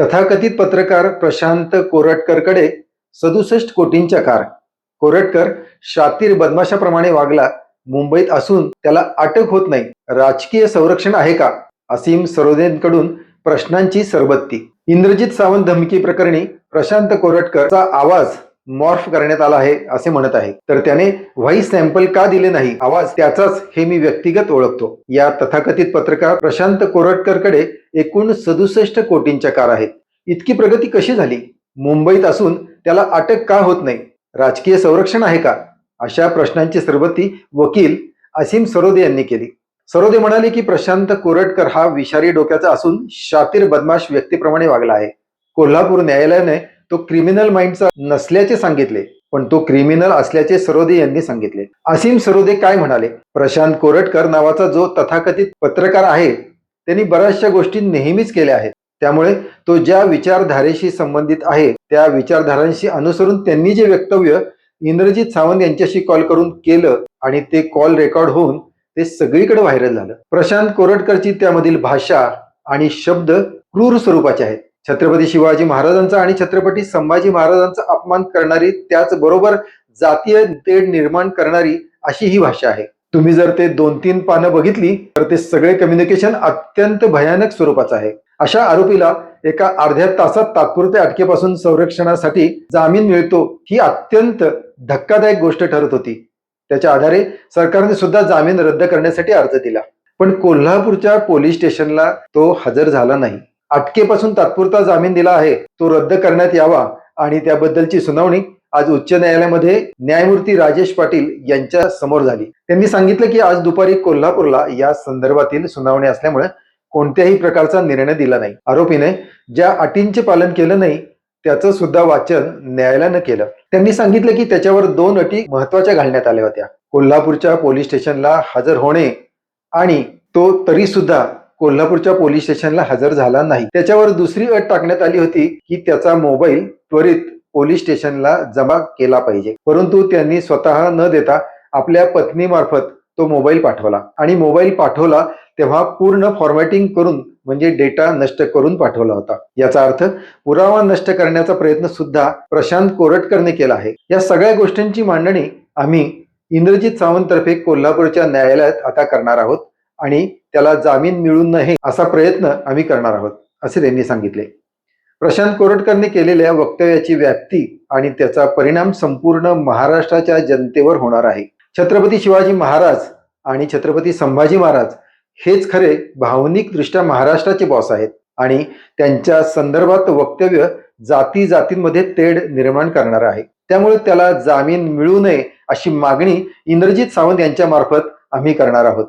तथाकथित पत्रकार प्रशांत कोरटकरकडे सदुसष्ट कोटींच्या कार. कोरटकर शातीर बदमाशाप्रमाणे वागला. मुंबईत असून त्याला अटक होत नाही. राजकीय संरक्षण आहे का? असीम सरोदेंकडून प्रश्नांची सरबत्ती. इंद्रजित सावंत धमकी प्रकरणी प्रशांत कोरटकरचा आवाज मॉर्फ करण्यात आला आहे असे म्हणत आहे. तर त्याने व्हाईस सॅम्पल का दिले नाही? आवाज त्याचाच हे मी व्यक्तिगत ओळखतो. या तथाकथित पत्रकार प्रशांत कोरटकरकडे एकूण सदुसष्ट कोटींच्या कार आहेत. इतकी प्रगती कशी झाली? मुंबईत असून त्याला अटक का होत नाही? राजकीय संरक्षण आहे का? अशा प्रश्नांची सरबत्ती वकील असीम सरोदे यांनी केली. सरोदे म्हणाले की प्रशांत कोरटकर हा विषारी डोक्याचा असून शातीर बदमाश व्यक्तीप्रमाणे वागला आहे. कोल्हापूर न्यायालयाने तो क्रिमिनल माइंडचा नसल्याचे सांगितले पण तो क्रिमिनल असल्याचे सरोदे यांनी सांगितले. असीम सरोदे काय म्हणाले? प्रशांत कोरटकर नावाचा जो तथाकथित पत्रकार आहे त्यांनी बऱ्याचशा गोष्टी नेहमीच केल्या आहेत. त्यामुळे तो ज्या विचारधारेशी संबंधित आहे त्या विचारधारांशी अनुसरून त्यांनी जे वक्तव्य इंद्रजित सावंत यांच्याशी कॉल करून केलं आणि ते कॉल रेकॉर्ड होऊन ते सगळीकडे व्हायरल झालं. प्रशांत कोरटकरची त्यामधील भाषा आणि शब्द क्रूर स्वरूपाचे आहेत. छत्रपती शिवाजी महाराजांचा आणि छत्रपती संभाजी महाराजांचा अपमान करणारी त्याचबरोबर जातीय तेढ निर्माण करणारी अशी ही भाषा आहे. तुम्ही जर ते दोन तीन पानं बघितली तर ते सगळे कम्युनिकेशन अत्यंत भयानक स्वरूपाचं आहे. अशा आरोपीला एका अर्ध्या तासात तात्पुरत्या अटकेपासून संरक्षणासाठी जामीन मिळतो ही अत्यंत धक्कादायक गोष्ट ठरत होती. त्याच्या आधारे सरकारने सुद्धा जामीन रद्द करण्यासाठी अर्ज दिला. पण कोल्हापूरच्या पोलीस स्टेशनला तो हजर झाला नाही. अटकेपासून तात्पुरता जामीन दिला आहे. तो रद्द करण्यात यावा आणि त्याबद्दलची सुनावणी आज उच्च न्यायालयामध्ये न्यायमूर्ती राजेश पाटील यांच्या समोर झाली. त्यांनी सांगितलं की आज दुपारी कोल्हापूरला या संदर्भातील सुनावणी असल्यामुळे कोणत्याही प्रकारचा निर्णय दिला नाही. आरोपीने ज्या अटींचे पालन केलं नाही त्याचं सुद्धा वाचन न्यायालयानं केलं. त्यांनी सांगितलं की त्याच्यावर दोन अटी महत्त्वाच्या घालण्यात आल्या होत्या. कोल्हापूरच्या पोलीस स्टेशनला हजर होणे आणि तो तरी सुद्धा कोल्हापूरच्या पोलीस स्टेशनला हजर झाला नाही. त्याच्यावर दुसरी अट टाकण्यात आली होती की त्याचा मोबाईल त्वरित पोलीस स्टेशनला जमा केला पाहिजे. परंतु त्यांनी स्वतः न देता आपल्या पत्नीमार्फत तो मोबाईल पाठवला. आणि मोबाईल पाठवला तेव्हा पूर्ण फॉर्मॅटिंग करून म्हणजे डेटा नष्ट करून पाठवला होता. याचा अर्थ पुरावा नष्ट करण्याचा प्रयत्न सुद्धा प्रशांत कोरटकरने केला आहे. या सगळ्या गोष्टींची मांडणी आम्ही इंद्रजित सावंत तर्फे कोल्हापूरच्या न्यायालयात आता करणार आहोत. आणि त्याला जामीन मिळू नये असा प्रयत्न आम्ही करणार आहोत असे त्यांनी सांगितले. प्रशांत कोरटकरने केलेल्या वक्तव्याची व्याप्ती आणि त्याचा परिणाम संपूर्ण महाराष्ट्राच्या जनतेवर होणार आहे. छत्रपती शिवाजी महाराज आणि छत्रपती संभाजी महाराज हेच खरे भावनिक दृष्ट्या महाराष्ट्राचे बॉस आहेत आणि त्यांच्या संदर्भात वक्तव्य जाती जातींमध्ये तेढ निर्माण करणार आहे. त्यामुळे त्याला जामीन मिळू नये अशी मागणी इंद्रजित सावंत यांच्या मार्फत आम्ही करणार आहोत.